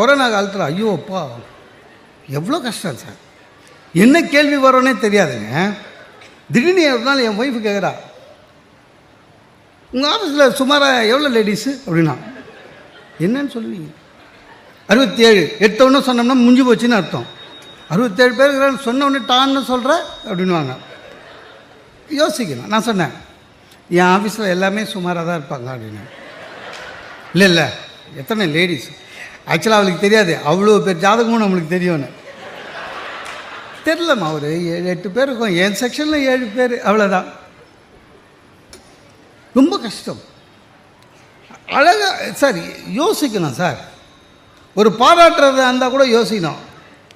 Corona காலத்தில் ஐயோ அப்பா எவ்வளோ கஷ்டம் சார். என்ன கேள்வி வரோன்னே தெரியாதுங்க. திடீர்னு ஒரு நாள் என் ஒய்ஃபு கேட்குறா உங்கள் ஆஃபீஸில் சுமாராக எவ்வளோ லேடிஸு அப்படின்னா என்னன்னு சொல்லுவீங்க. அறுபத்தி ஏழு எட்டொன்று சொன்னோம்னா முடிஞ்சு போச்சுன்னு அர்த்தம். அறுபத்தேழு பேர் இருக்கிறான்னு சொன்ன உடனே டான்னு சொல்கிற அப்படின்வாங்க யோசிக்கணும். நான் சொன்னேன் என் ஆஃபீஸில் எல்லாமே சுமாராக தான் இருப்பாங்க அப்படின்னு இல்லை இல்லை எத்தனை லேடிஸ் ஆக்சுவலாக அவளுக்கு தெரியாது. அவ்வளோ பேர் ஜாதகமும் நம்மளுக்கு தெரியும்னு. தெரிலம்மா ஒரு ஏழு எட்டு பேர் இருக்கும். என் செக்ஷனில் ஏழு பேர் அவ்வளோதான் ரொம்ப கஷ்டம். அழகாக சார் யோசிக்கணும் சார். ஒரு பாராட்டுறதா இருந்தால் கூட யோசிக்கணும்.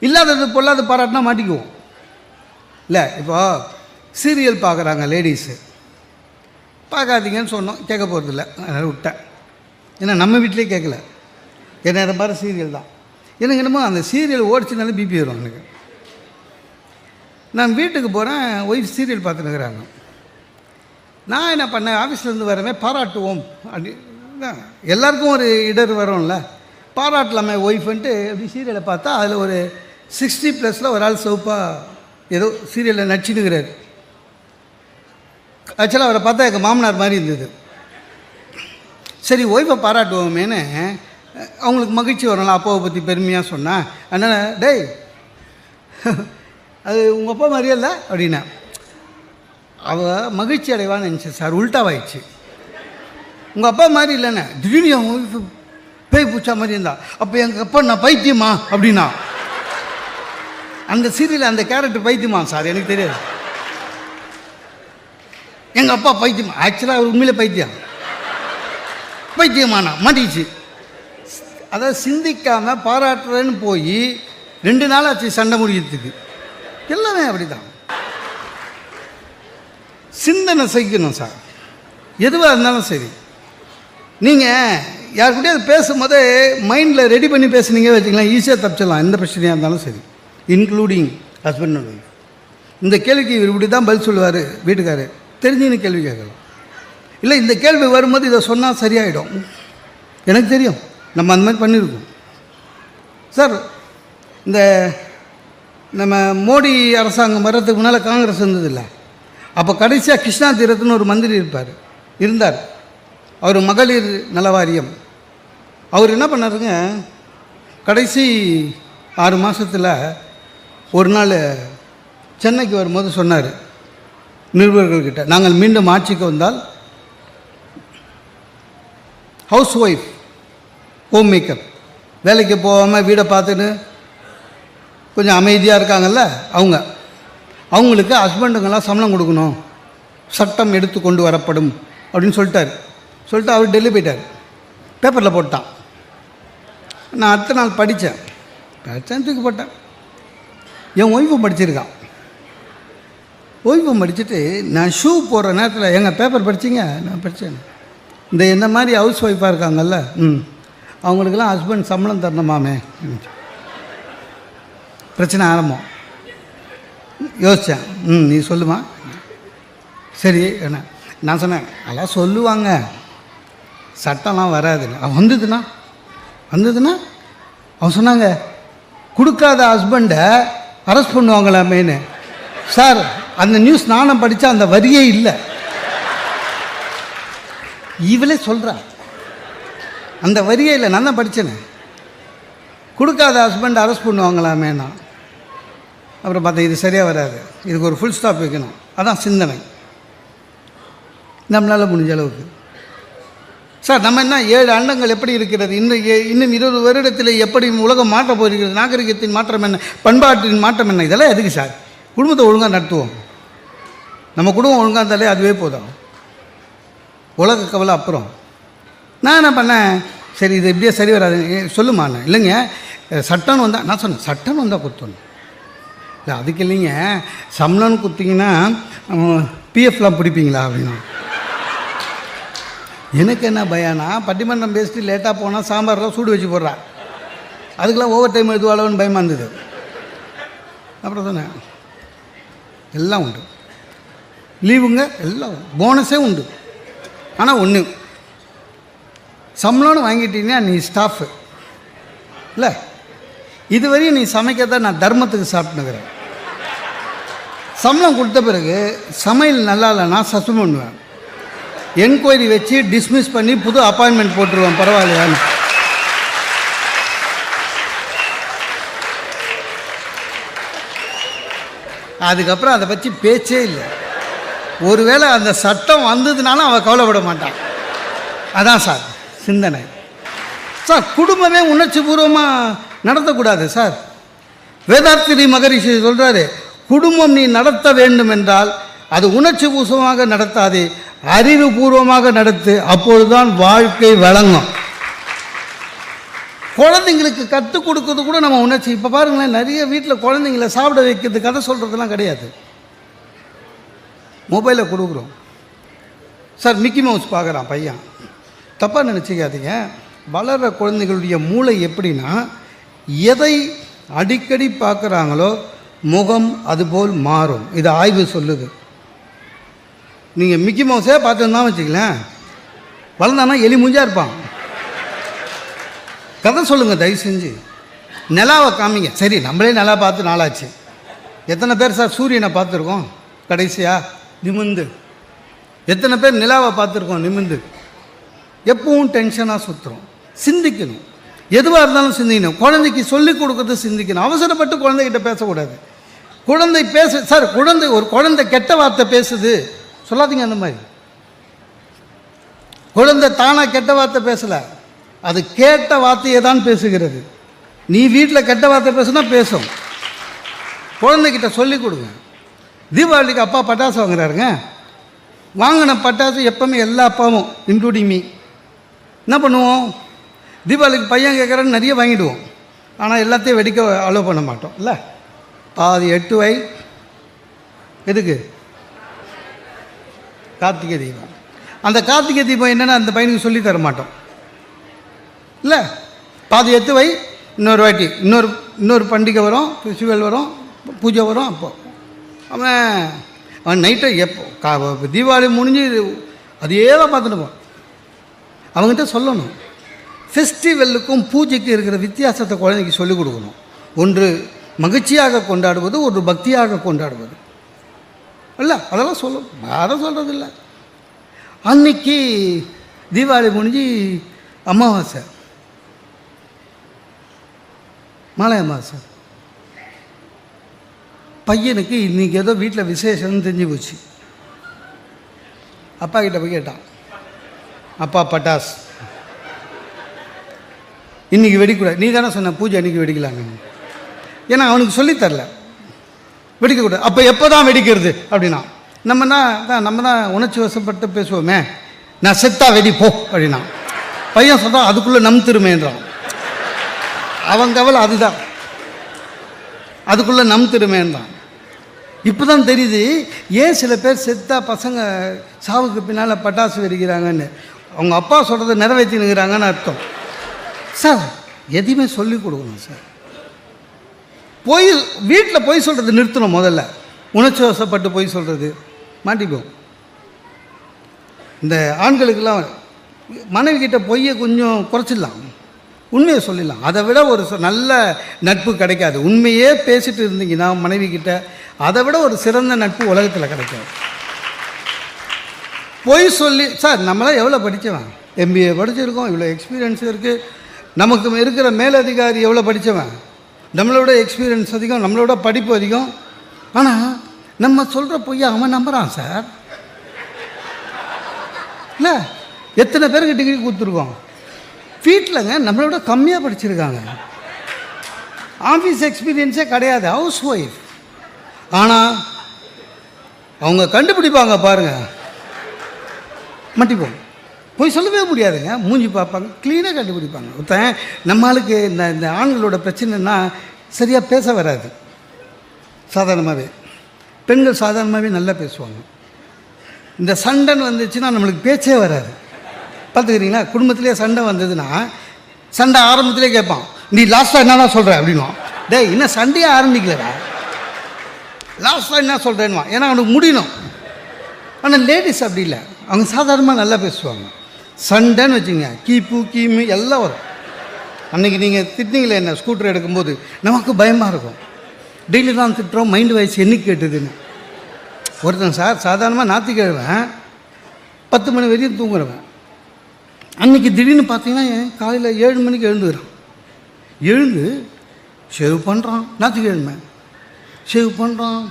இல்லாதது பொல்லாத பாராட்டினா மாட்டிக்குவோம். இல்லை இப்போ சீரியல் பார்க்குறாங்க லேடிஸு பார்க்காதீங்கன்னு சொன்னோம். கேட்க போகிறதில்ல அதனால் விட்டேன். ஏன்னா நம்ம வீட்டிலே கேட்கல. என்ன நேரம் பாரு சீரியல் தான். எனக்கு என்னமோ அந்த சீரியல் ஓடிச்சுனாலும் பிபி வரும் எனக்கு. நான் வீட்டுக்கு போகிறேன் ஒய்ஃப் சீரியல் பார்த்துனுக்குறாங்க நான் என்ன பண்ணேன் ஆஃபீஸ்லேருந்து வரவே பாராட்டுவோம். அப்படி தான். எல்லாருக்கும் ஒரு இடர் வரும்ல. பாராட்டலாமே ஒய்ஃப்ன்ட்டு அப்படி சீரியலை பார்த்தா அதில் ஒரு சிக்ஸ்டி ப்ளஸில் ஒரு ஆள் சவுப்பாக ஏதோ சீரியலில் நடிச்சுனுக்கிறாரு ஆக்சுவலாக அவரை பார்த்தா எங்கள் மாமனார் மாதிரி இருந்தது. சரி ஒய்ஃபை பாராட்டுவோமேன்னு அவங்களுக்கு மகிழ்ச்சி வரும்ல அப்பாவை பற்றி பெருமையாக சொன்னேன் அதனால் டேய் அது உங்கள் அப்பா மாதிரியே இல்லை அப்படின்னா. அவள் மகிழ்ச்சி அடைவான்னு நினச்சேன் சார் உள்டாவாயிடுச்சு. உங்கள் அப்பா மாதிரி இல்லைண்ணே திடீர்னு என் ஒய்ஃபு பேய் பூச்சா மாதிரி இருந்தா. அப்போ எங்கள் அப்பா நான் பைத்தியமா? அப்படின்னா. அந்த சீரியல் அந்த கேரக்டர் பைத்தியமா சார்? எனக்கு தெரியாது. எங்கள் அப்பா பைத்தியமா? ஆக்சுவலாக அவர் உண்மையிலே பைத்தியம். பைத்தியமானா மாட்டிச்சு அதை சிந்திக்காமல் பாராட்டுறேன்னு போய் ரெண்டு நாள் ஆச்சு சண்டை முடிக்கிறதுக்கு. எல்லாமே அப்படி தான் சிந்தனை செய்யணும் சார். எதுவாக இருந்தாலும் சரி. நீங்கள் யாருக்கிட்டே பேசும்போதே மைண்டில் ரெடி பண்ணி பேசுனீங்க வச்சுக்கலாம் ஈஸியாக தப்பிச்சிடலாம். எந்த பிரச்சனையாக இருந்தாலும் சரி. இன்க்ளூடிங் ஹஸ்பண்ட் அண்ட் ஒய்ஃப் இந்த கேள்விக்கு இவர் இப்படி தான் பதில் சொல்லுவார் வீட்டுக்காரர். தெரிஞ்சுன்னு கேள்வி கேட்கலாம். இல்லை இந்த கேள்வி வரும்போது இதை சொன்னால் சரியாயிடும். எனக்கு தெரியும். நம்ம அந்த மாதிரி பண்ணியிருக்கோம். சார் இந்த நம்ம மோடி அரசாங்கம் வர்றதுக்கு முன்னால் காங்கிரஸ் இருந்ததில்லை. அப்போ கடைசியாக கிருஷ்ணா தீரத்துன்னு ஒரு மந்திரி இருப்பார். இருந்தார். அவர் மகளிர் நலவாரியம். அவர் என்ன பண்ணாருங்க? கடைசி ஆறு மாதத்தில் ஒரு நாள் சென்னைக்கு வரும்போது சொன்னார். நிருபர்கள்கிட்ட நாங்கள் மீண்டும் ஆட்சிக்கு வந்தால் ஹவுஸ் ஒய்ஃப் ஹோம் மேக்கர் வேலைக்கு போகாமல் வீடை பார்த்துட்டு கொஞ்சம் அமைதியாக இருக்காங்கல்ல அவங்க. அவங்களுக்கு ஹஸ்பண்டுங்கெல்லாம் சம்பளம் கொடுக்கணும். சட்டம் எடுத்து கொண்டு வரப்படும் அப்படின்னு சொல்லிட்டார். சொல்லிட்டு அவர் டெல்லி போயிட்டார். பேப்பரில் போட்டான். நான் அடுத்த நாள் படித்தேன். படித்தேன் தூக்கி போட்டேன். என் ஒய்ஃபும் படிச்சிருக்கான். ஒய்ஃபும் படிச்சுட்டு நான் ஷூ போடுற நேரத்தில் எங்கள் பேப்பர் படிச்சிங்க? நான் படித்தேன் இந்த என்ன மாதிரி ஹவுஸ் ஒய்ஃபாக இருக்காங்கல்ல? ம். அவங்களுக்கெல்லாம் ஹஸ்பண்ட் சம்பளம் தரணுமாமே பிரச்சனை ஆரம்பம். யோசித்தேன் ம் நீ சொல்லுமா? சரி என்ன? நான் சொன்னேன் அதெல்லாம் சொல்லுவாங்க. சட்டம்லாம் வராதுன்னு அவன் வந்ததுன்னா? வந்ததுன்னா? அவன் சொன்னாங்க கொடுக்காத ஹஸ்பண்டை அரெஸ்ட் பண்ணுவாங்களாமேன்னு. சார் அந்த நியூஸ் நானும் படித்தா அந்த வரியே இல்லை. இவளே சொல்கிறா அந்த வரியே இல்லை நான் தான் படித்தேனே கொடுக்காத ஹஸ்பண்ட் அரெஸ்ட் பண்ணுவாங்களாமேனா. அப்புறம் பார்த்தா இது சரியாக வராது. இதுக்கு ஒரு ஃபுல் ஸ்டாப் வைக்கணும். அதான் சிந்தனை. நம்மளால் முடிஞ்ச அளவுக்கு. சார் நம்ம என்ன ஏழு அண்டங்கள் எப்படி இருக்கிறது? இன்னும் ஏ- இன்னும் இருபது வருடத்தில் எப்படி உலகம் மாற்ற போகிறது? நாகரிகத்தின் மாற்றம் என்ன? பண்பாட்டின் மாற்றம் என்ன? இதெல்லாம் எதுக்கு சார்? குடும்பத்தை ஒழுங்காக நடத்துவோம். நம்ம குடும்பம் ஒழுங்காக இருந்தாலே அதுவே போதும். உலக கவலை அப்புறம். நான் என்ன பண்ணேன்? சரி இது இப்படியே சரி வராது. சொல்லுமா நான் இல்லைங்க. அஹ், சட்டம்னு வந்தால் நான் சொன்னேன் சட்டம்னு வந்தால் கொடுத்தோணும் இல்லை அதுக்கு இல்லைங்க. சம்பளம்னு கொடுத்தீங்கன்னா பிஎஃப்லாம் பிடிப்பீங்களா அப்படின்னு. எனக்கு என்ன பயம்னா பட்டிமன்றம் பேசிட்டு லேட்டாக போனால் சாம்பார்லாம் சூடு வச்சு போடுறா. அதுக்கெல்லாம் ஓவர் டைம் எதுவாளவன்னு பயமாக இருந்தது. அப்புறம் தானே எல்லாம் உண்டு. லீவுங்க எல்லாம் போனஸே உண்டு. ஆனால் ஒன்று சம்பளம்னு வாங்கிட்டீங்கன்னா நீ ஸ்டாஃபு இல்லை? இதுவரையும் நீ சமைக்கிறத நான் தர்மத்துக்கு சாப்பிட்டுக்கிறேன் சம்பளம் கொடுத்த பிறகு சமையல் நல்லா இல்லைன்னா சஸ்பெண்ட் பண்ணுவேன். என்கொயரி வச்சு டிஸ்மிஸ் பண்ணி புது அப்பாயின்மெண்ட் போட்டுருவேன் பரவாயில்லையான்னு. அதுக்கப்புறம் அதை பற்றி பேச்சே இல்லை. ஒருவேளை அந்த சட்டம் வந்ததுனால அவள் கவலைப்பட மாட்டான். அதான் சார். சிந்தனை. சார் குடும்பமே உணர்ச்சி பூர்வமாக நடத்தக்கூடாது சார். வேதாத்திரி மகரிஷி சொல்கிறாரு குடும்பம் நீ நடத்த வேண்டும் என்றால் அது உணர்ச்சி பூர்வமாக நடத்தாதே அறிவுபூர்வமாக நடத்து அப்பொழுதுதான் வாழ்க்கை வழங்கும் குழந்தைங்களுக்கு கற்றுக் கொடுக்கறது கூட நம்ம உணர்ச்சி. இப்போ பாருங்களேன் நிறைய வீட்டில் குழந்தைங்கள சாப்பிட வைக்கிறது கதை சொல்கிறதுலாம் கிடையாது. மொபைலை கொடுக்குறோம். சார் மிக்கி மவுஸ் பார்க்குறான் பையன். தப்பாக நினச்சிக்காதீங்க. வளர்கிற குழந்தைகளுடைய மூளை எப்படின்னா எதை அடிக்கடி பார்க்குறாங்களோ முகம் அதுபோல் மாறும். இது ஆய்வு சொல்லுது. நீங்கள் மிக்கி மவுஸே பார்த்துருந்தா வச்சுக்கலேன். வளர்ந்தானா எலி மூஞ்சா இருப்பான். கதை சொல்லுங்கள் தயவு செஞ்சு. நிலாவை காமிங்க. சரி நம்மளே நிலா பார்த்து நாளாச்சு. எத்தனை பேர் சார் சூரியனை பார்த்துருக்கோம்? கடைசியாக நிமிந்து. எத்தனை பேர் நிலாவை பார்த்துருக்கோம்? நிமிந்து. எப்பவும் டென்ஷனாக சுற்றுறோம் சிந்திக்கணும். எதுவாக இருந்தாலும் சிந்திக்கணும். குழந்தைக்கு சொல்லிக் கொடுக்கறது சிந்திக்கணும். அவசரப்பட்டு குழந்தைகிட்ட பேசக்கூடாது. குழந்தை பேச சார் குழந்தை ஒரு குழந்தை கெட்ட வார்த்தை பேசுது. சொல்லாதீங்க அந்த மாதிரி. குழந்தை தானாக கெட்ட வார்த்தை பேசலை. அது கேட்ட வார்த்தையை தான் பேசுகிறது. நீ வீட்டில் கெட்ட வார்த்தை பேசுனா பேசும். குழந்தைகிட்ட சொல்லிக் கொடுங்க. தீபாவளிக்கு அப்பா பட்டாசு வாங்குறாருங்க. வாங்கின பட்டாசு எப்பவுமே எல்லா அப்பாவும் இன்க்ளூடிங் மீ என்ன பண்ணுவோம்? தீபாவளிக்கு பையன் கேட்குறன்னு நிறைய வாங்கிடுவோம். ஆனால் எல்லாத்தையும் வெடிக்க அலோவ் பண்ண மாட்டோம். இல்லை? பாதி எட்டு வை. எதுக்கு? கார்த்திகை தீபம். அந்த கார்த்திகை தீபம் என்னென்னா அந்த பையனுக்கு சொல்லி தர மாட்டோம். இல்லை? பாதி எத்து வை இன்னொரு வாட்டி. இன்னொரு இன்னொரு பண்டிகை வரும் ஃபெஸ்டிவல் வரும் பூஜை வரும் அப்போ. அவன் அவன் நைட்டை எப்போ? கா தீபாவளி முடிஞ்சு அதையே தான் பார்த்துட்டு போவான் அவங்ககிட்ட சொல்லணும். ஃபெஸ்டிவலுக்கும் பூஜைக்கும் இருக்கிற வித்தியாசத்தை குழந்தைக்கு சொல்லிக் கொடுக்கணும். ஒன்று மகிழ்ச்சியாக கொண்டாடுவது ஒரு பக்தியாக கொண்டாடுவது. இல்லை அதெல்லாம் சொல்லணும் யாரும் சொல்கிறதில்ல அன்னைக்கு தீபாவளி முடிஞ்சு அமாவாசை. மாலை அமாவாசை. பையனுக்கு இன்றைக்கி ஏதோ வீட்டில் விசேஷம்னு தெரிஞ்சு போச்சு. அப்பா கிட்ட போய் கேட்டான். அப்பா பட்டாஸ் இன்றைக்கி வெடிக்கூடாது நீ தானே சொன்ன பூஜை இன்றைக்கி வெடிக்கலாங்க ஏன்னா அவனுக்கு சொல்லித் தரல. வெடிக்கக்கூடாது. அப்போ எப்போ தான் வெடிக்கிறது? அப்படின்னா நம்ம தான் தான் நம்ம தான் உணர்ச்சி வசப்பட்டு பேசுவோமே? நான் செத்தா வெடி போ அப்படின்னா. பையன் சொல்கிறான் அதுக்குள்ளே நம் திருமேன்றான் அவன் கவலை அதுதான். அதுக்குள்ளே நம் திருமேன்றான் இப்போ தான் தெரியுது ஏன் சில பேர் செத்தா பசங்க சாவுக்கு பின்னால் பட்டாசு வெடிக்கிறாங்கன்னு. அவங்க அப்பா சொல்கிறத நிறைவேற்றினுங்கிறாங்கன்னு அர்த்தம். சார் எதையுமே சொல்லிக் கொடுக்கணும் சார். பொய் வீட்டில் பொய் சொல்கிறது நிறுத்தணும் முதல்ல. உணர்ச்சி வசப்பட்டு பொய் சொல்கிறது மாட்டிப்போம் இந்த ஆண்களுக்கெல்லாம் மனைவி கிட்ட பொய்யை கொஞ்சம் குறைச்சிடலாம். உண்மையை சொல்லிடலாம். அதை விட ஒரு நல்ல நட்பு கிடைக்காது. உண்மையே பேசிட்டு இருந்தீங்கன்னா மனைவி கிட்ட அதை விட ஒரு சிறந்த நட்பு உலகத்தில் கிடைக்காது. பொய் சொல்லி சார் நம்மளாம் எவ்வளோ படித்தவன் எம்பிஏ படிச்சிருக்கோம் இவ்வளோ எக்ஸ்பீரியன்ஸ் இருக்குது நமக்கு இருக்கிற மேலதிகாரி எவ்வளோ படித்தவன் நம்மளோட எக்ஸ்பீரியன்ஸ் அதிகம் நம்மளோட படிப்பு அதிகம். ஆனால் நம்ம சொல்கிற பொய்யை அவன் நம்புகிறான் சார். இல்லை எத்தனை பேருக்கு டிகிரி கொடுத்துருக்கோம்? வீட்டிலங்க நம்மளோட கம்மியாக படிச்சிருக்காங்க. ஆஃபீஸ் எக்ஸ்பீரியன்ஸே கிடையாது ஹவுஸ் ஒய்ஃப் ஆனால் அவங்க கண்டுபிடிப்பாங்க பாருங்கள் மாட்டிப்போம் போய் சொல்லவே முடியாதுங்க. மூஞ்சி பார்ப்பாங்க. க்ளீனாக கண்டுபிடிப்பாங்க. ஒருத்தன் நம்மளுக்கு இந்த இந்த ஆண்களோட பிரச்சனைனா சரியாக பேச வராது. சாதாரணமாகவே பெண்கள் சாதாரணமாகவே நல்லா பேசுவாங்க. இந்த சண்டைன்னு வந்துச்சுன்னா நம்மளுக்கு பேச்சே வராது. பார்த்துக்கிறீங்களா? குடும்பத்திலே சண்டை வந்ததுன்னா சண்டை ஆரம்பத்திலே கேட்பான். நீ லாஸ்ட்டாக என்னென்ன சொல்கிற அப்படின்னுவான். டேய் இன்னும் சண்டையே ஆரம்பிக்கலடா. லாஸ்ட்டாக என்ன சொல்கிறேன்னுவான் ஏன்னா அவனுக்கு முடியணும். ஆனால் லேடிஸ் அப்படி இல்லை. அவங்க சாதாரணமாக நல்லா பேசுவாங்க. சண்டைன்னு வச்சுங்க. கீப்பு கீமு எல்லாம் வரும். அன்றைக்கி நீங்கள் திட்டினீங்களே என்ன? ஸ்கூட்டர் எடுக்கும்போது நமக்கு பயமாக இருக்கும். டெய்லி தான் திட்டுறோம் மைண்டு வயசு என்னைக்கு கேட்டுதுன்னு. ஒருத்தன் சார் சாதாரணமாக ஞாத்திக்கிழமை பத்து மணி வரையும் தூங்குறவன். அன்றைக்கி திடீர்னு பார்த்தீங்கன்னா காலையில் ஏழு மணிக்கு எழுந்துக்கிறான். எழுந்து ஷேவ் பண்ணுறான் ஞாத்திக்கிழமை ஷேவ் பண்ணுறான்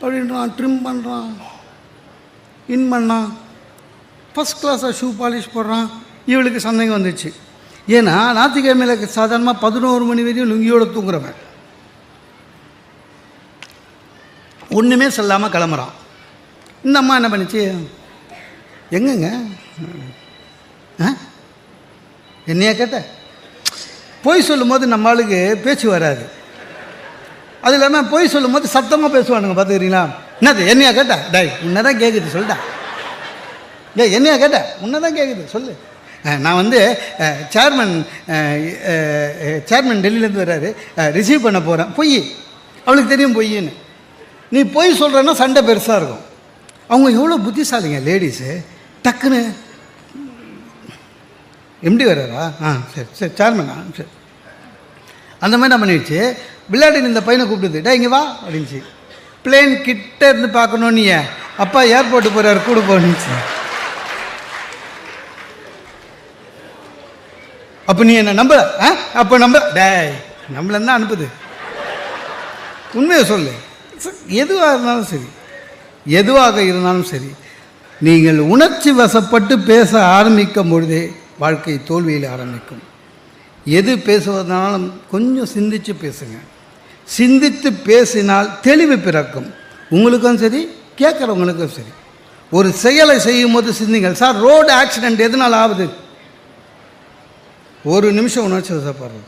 அப்படின்றான் ட்ரிம் பண்ணுறான் இன் பண்ணான். ஃபஸ்ட் கிளாஸாக ஷூ பாலிஷ் போடுறான். இவளுக்கு சந்தேகம் வந்துச்சு. ஏன்னா ஞாயிற்றுக்கிழமையில் சாதாரணமாக பதினோரு மணி வரையும் லுங்கியோட தூங்குறவன். ஒன்றுமே சொல்லாமல் கிளம்புறான். இந்த அம்மா என்ன பண்ணுச்சு? எங்கங்க? ஆ? என்னையா கேட்ட? பொய் சொல்லும்போது நம்ம ஆளுக்கு பேச்சு வராது. அது இல்லாமல் பொய் சொல்லும்போது சத்தமாக பேசுவானுங்க பார்த்துக்கிறீங்களா என்னது என்னையா கேட்டா? டை உன்னை தான் கேட்குது சொல்லிட்டா ஏ என்னையா கேட்ட முன்னே தான் கேட்குது சொல்லு நான் வந்து சேர்மன் சேர்மன் டெல்லியிலேருந்து வர்றாரு. ரிசீவ் பண்ண போகிறேன் பொய். அவளுக்கு தெரியும் பொய்ன்னு. நீ பொய் சொல்கிறேன்னா சண்டை பெருசாக இருக்கும். அவங்க எவ்வளோ புத்திசாலிங்க லேடிஸு டக்குன்னு. எம்டி வர்றாரா? ஆ சரி சரி சேர்மனா சரி. அந்த மாதிரி என்ன பண்ணிடுச்சு. விளையாடி இந்த பையனை கூப்பிடுது. டே இங்கே வா அப்படின்ச்சு பிளேன் கிட்ட இருந்து பார்க்கணும் நீ அப்பா ஏர்போர்ட்டு போகிறாரு கூட போகணுச்சு அப்போ நீ என்ன நம்பல? ஆ? அப்போ நம்ப டேய் நம்மள தான் அனுப்புது? உண்மையை சொல்லு. எதுவாக இருந்தாலும் சரி. எதுவாக இருந்தாலும் சரி. நீங்கள் உணர்ச்சி வசப்பட்டு பேச ஆரம்பிக்கும் பொழுதே வாழ்க்கை தோல்வியில் ஆரம்பிக்கும். எது பேசுவதனாலும் கொஞ்சம் சிந்தித்து பேசுங்க. சிந்தித்து பேசினால் தெளிவு பிறக்கும். உங்களுக்கும் சரி கேட்குறவங்களுக்கும் சரி. ஒரு செயலை செய்யும் போது சிந்திங்கள். சார் ரோடு ஆக்சிடெண்ட் எதனால் ஆகுது? ஒரு நிமிஷம் உணர்ச்சி வசப்படுறது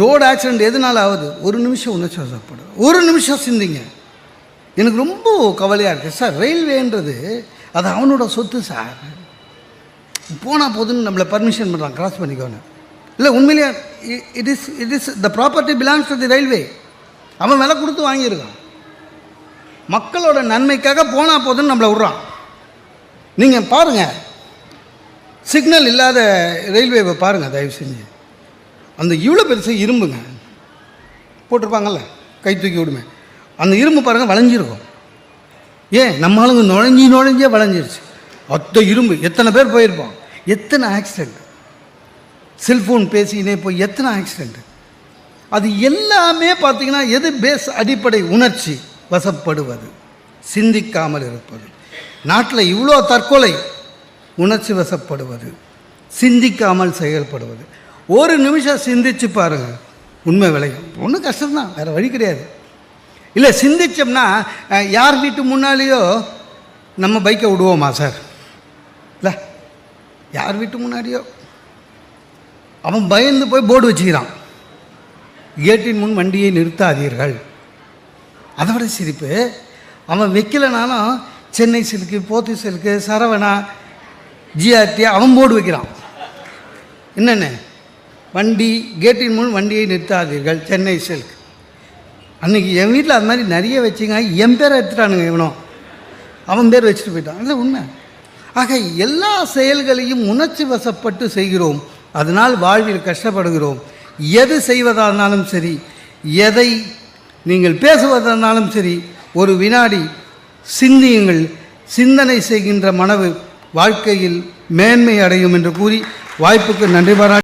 ரோடு ஆக்சிடென்ட் எதனால ஆகுது? ஒரு நிமிஷம் உணர்ச்சி வசப்படுது ஒரு நிமிஷம் சிந்திங்க. எனக்கு ரொம்ப கவலையாக இருக்குது சார் ரயில்வேன்றது அது அவனோட சொத்து சார். போனால் போதுன்னு நம்மளை பர்மிஷன் பண்ணுறான் கிராஸ் பண்ணிக்கோன்னு. இல்லை உண்மையிலேயே it is it is the property belongs to the railway அவன் விலை கொடுத்து வாங்கியிருக்கான். மக்களோட நன்மைக்காக போனால் போதுன்னு நம்மளை விட்றான். நீங்கள் பாருங்கள் சிக்னல் இல்லாத ரயில்வேவை பாருங்கள் தயவு செஞ்சு அந்த இவ்வளோ பெருசு இரும்புங்க. போட்டிருப்பாங்கல்ல கை தூக்கி விடுமே. அந்த இரும்பு பாருங்கள் வளைஞ்சிருக்கும். ஏன்? நம்ம ஆளுங்க நுழைஞ்சி நுழைஞ்சே வளைஞ்சிருச்சு. அத்த இரும்பு. எத்தனை பேர் போயிருப்போம்? எத்தனை ஆக்சிடெண்ட் செல்ஃபோன் பேசினே போய் எத்தனை ஆக்சிடெண்ட் அது எல்லாமே பார்த்தீங்கன்னா எது பேஸ் அடிப்படை உணர்ச்சி? வசப்படுவது. சிந்திக்காமல் இருப்பது. நாட்டில் இவ்வளோ தற்கொலை. உணர்ச்சி வசப்படுவது சிந்திக்காமல் செயல்படுவது. ஒரு நிமிஷம் சிந்திச்சு பாருங்கள் உண்மை விளையும். ஒன்றும் கஷ்டம்தான் வேறு வழி கிடையாது. இல்லை சிந்திச்சோம்னா யார் வீட்டு முன்னாலேயோ நம்ம பைக்கை விடுவோமா சார் இல்லை யார் வீட்டு முன்னாடியோ? அவன் பயந்து போய் போர்டு வச்சுக்கிறான். கேட்டின் முன் வண்டியை நிறுத்தாதீர்கள். அதை விட சிரிப்பு அவன் வைக்கலைனாலும் சென்னை சில்க்கு போத்தி சில்க்கு சரவணா ஜிஆர்டியை அவன் போர்டு வைக்கிறான். என்னென்ன? வண்டி கேட்டின் முன் வண்டியை நிறுத்தாதீர்கள் சென்னை சில்க் அன்னைக்கு என் வீட்டில் அது மாதிரி நிறைய வச்சுங்க என் பேரை எடுத்துட்டானுங்க இவனும். அவன் பேர் வச்சுட்டு போயிட்டான். இல்லை உண்மை. ஆக எல்லா செயல்களையும் உணர்ச்சி வசப்பட்டு செய்கிறோம். அதனால் வாழ்வில் கஷ்டப்படுகிறோம். எது செய்வதா இருந்தாலும் சரி எதை நீங்கள் பேசுவதானாலும் சரி ஒரு வினாடி சிந்தியுங்கள். சிந்தனை செய்கின்ற மனவு வாழ்க்கையில் மேன்மை அடையும் என்று கூறி வாய்ப்புக்கு நன்றி பாராட்டி